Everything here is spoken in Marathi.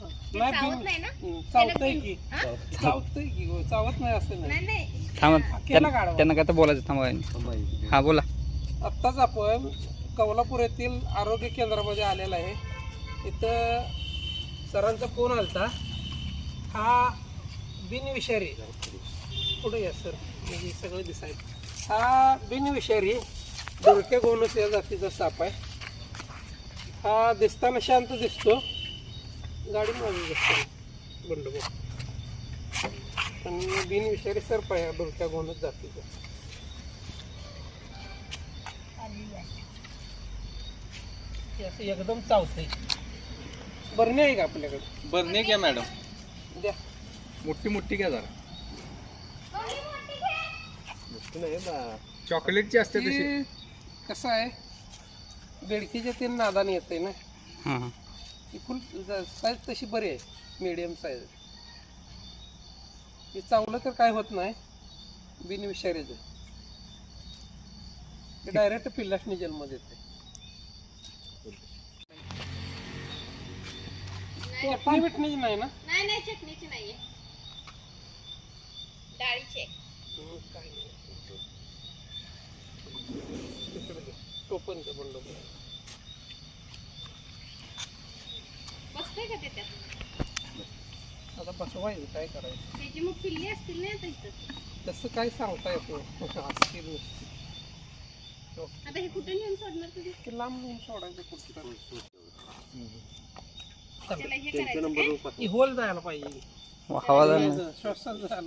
नाही चावत बिन- नाही ना? चावतंय की. हा? चावतंय की हो, चावत नाही असं नाही. नाही नाही. थांबा केला त्यांना काय तर बोलायचं थांबा हा बोला. आत्ताच आपण कौलापूर येथील आरोग्य केंद्रामध्ये आलेला आहे. इथं सरांचा फोन आलता. हा बिनविषारी. पुढे या सर? म्हणजे सगळं दिसायचं हा बिनविषारी डोळक्या गोनस या जातीचा साप आहे. हा दिसताना शांत दिसतो. गाडी माझी दिसतो बंडगो आणि बिनविषारी सर्प आहे हा डोळक्या गोनस जातीचा हे असं एकदम चावतंय. बरणे आहे का आपल्याकडे? बरणे घ्या मॅडम. द्या. मोठी मोठी घ्या जरा. चॉकलेटची असते तशी. हे कसं आहे? बेडकीच्या तीन नादाने येते ना? हां. हां फुल साईज तशी बरी आहे मीडियम साईज हे चावलं तर काय होत नाही बिनविषारीच ते डायरेक्ट पिल्लासनी जन्म देते चटणी बिटणीची नाही ना? नाही नाही चटणीची डाळीची काय नाही. तिकडे दे. का आता बसवायचं काय करायचं? त्याची मग पिल्ली असतील ना आता इथं. तसं काय सांगता येत असतील. आता हे कुठे नेऊन सोडणार लांब नेऊन सोडायचं कुठं हे? होल जायला पाहिजे. श्वासात जायला